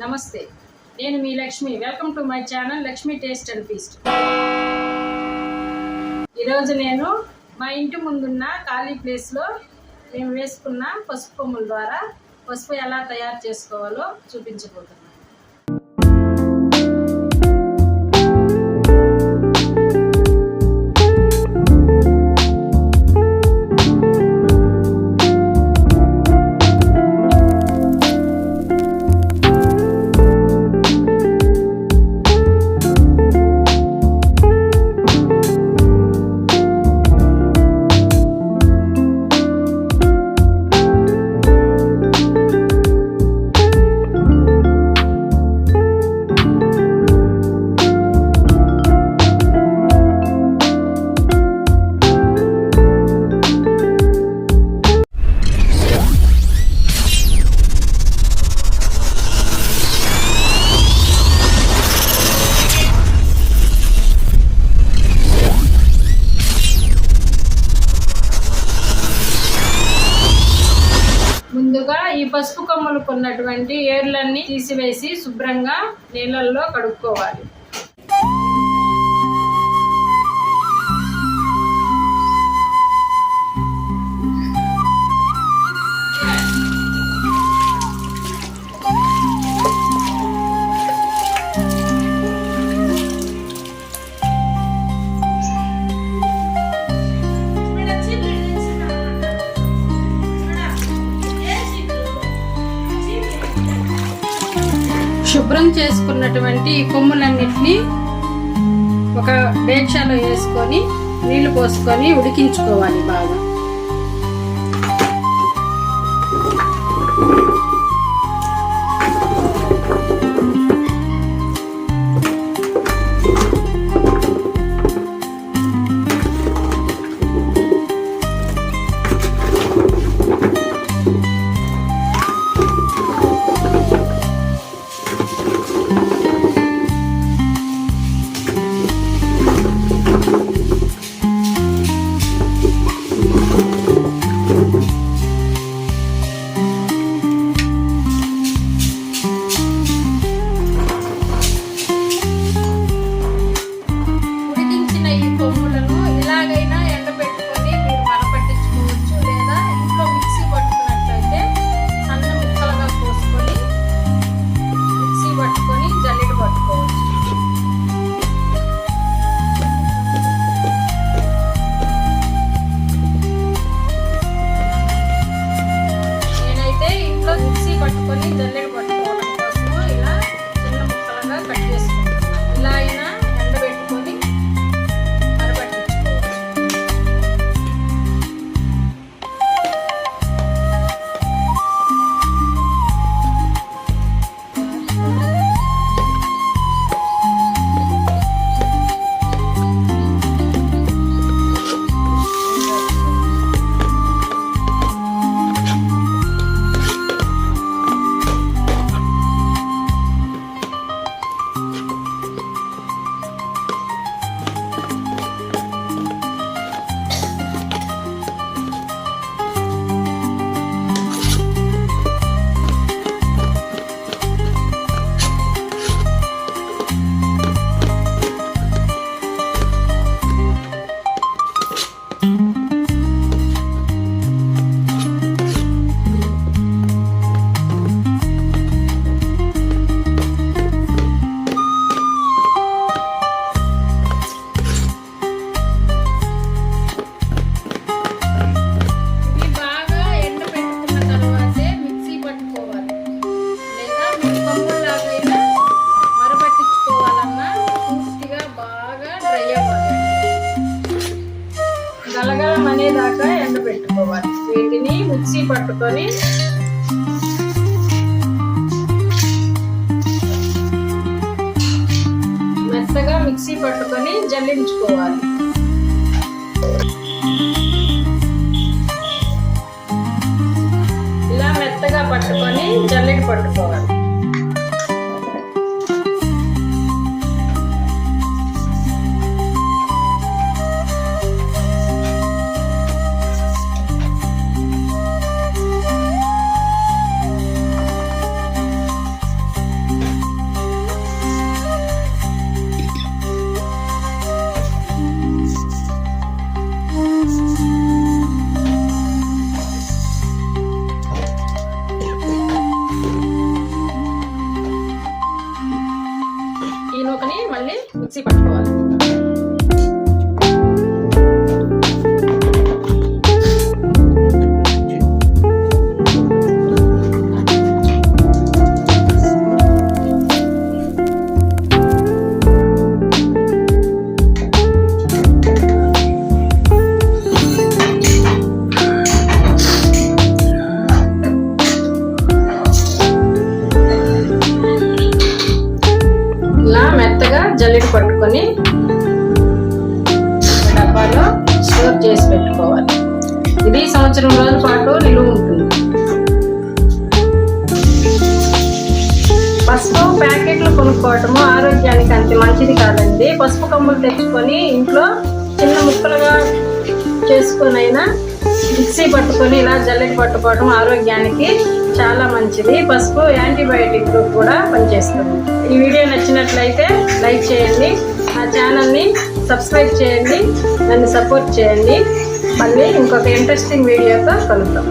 నమస్తే. నేను మీ Lakshmi. Welcome to my channel Lakshmi taste and feast ఈరోజు నేను మా ఇంటి ముందున్న ఖాళీ ప్లేస్లో మేము వేసుకున్న పసుపు కొమ్ముల ద్వారా పసుపు ఎలా తయారు చేసుకోవాలో చూపించబోతున్నాను. ఈ పసుపు కొన్నటువంటి ఏర్లన్నీ తీసివేసి శుభ్రంగా నీళ్ళల్లో కడుక్కోవాలి. శుభ్రం చేసుకున్నటువంటి ఈ కొమ్ములన్నిటినీ ఒక డేక్షాలో వేసుకొని నీళ్ళు పోసుకొని ఉడికించుకోవాలి బాగా. పట్టుకొని మెత్తగా మిక్సీ పట్టుకొని జల్లించుకోవాలి. ఇలా మెత్తగా పట్టుకొని జల్లెడ పట్టుకోవాలి. అందులోకని మళ్ళీ మిక్సీ పట్టుకోవాలి. జల్లెడ పట్టుకొని డబ్బాలో స్టోర్ చేసి పెట్టుకోవాలి. ఇది సంవత్సరం రోజుల పాటు నిలువ ఉంటుంది. పసుపు ప్యాకెట్లు కొనుక్కోవటము ఆరోగ్యానికి అంత మంచిది కాదండి. పసుపు కమ్ములు తెచ్చుకొని ఇంట్లో చిన్న ముక్కలుగా చేసుకొని అయినా మిక్సీ పట్టుకొని ఇలా జల్లెడ పట్టుకోవడం ఆరోగ్యానికి చాలా మంచిది. పసుపు యాంటీబయాటిక్ కూడా పనిచేస్తుంది. ఈ వీడియో నచ్చినట్లయితే లైక్ చేయండి నా ఛానల్ని సబ్స్క్రైబ్ చేయండి నన్ను సపోర్ట్ చేయండి. మళ్ళీ ఇంకొక ఇంట్రెస్టింగ్ వీడియోతో కలుద్దాం.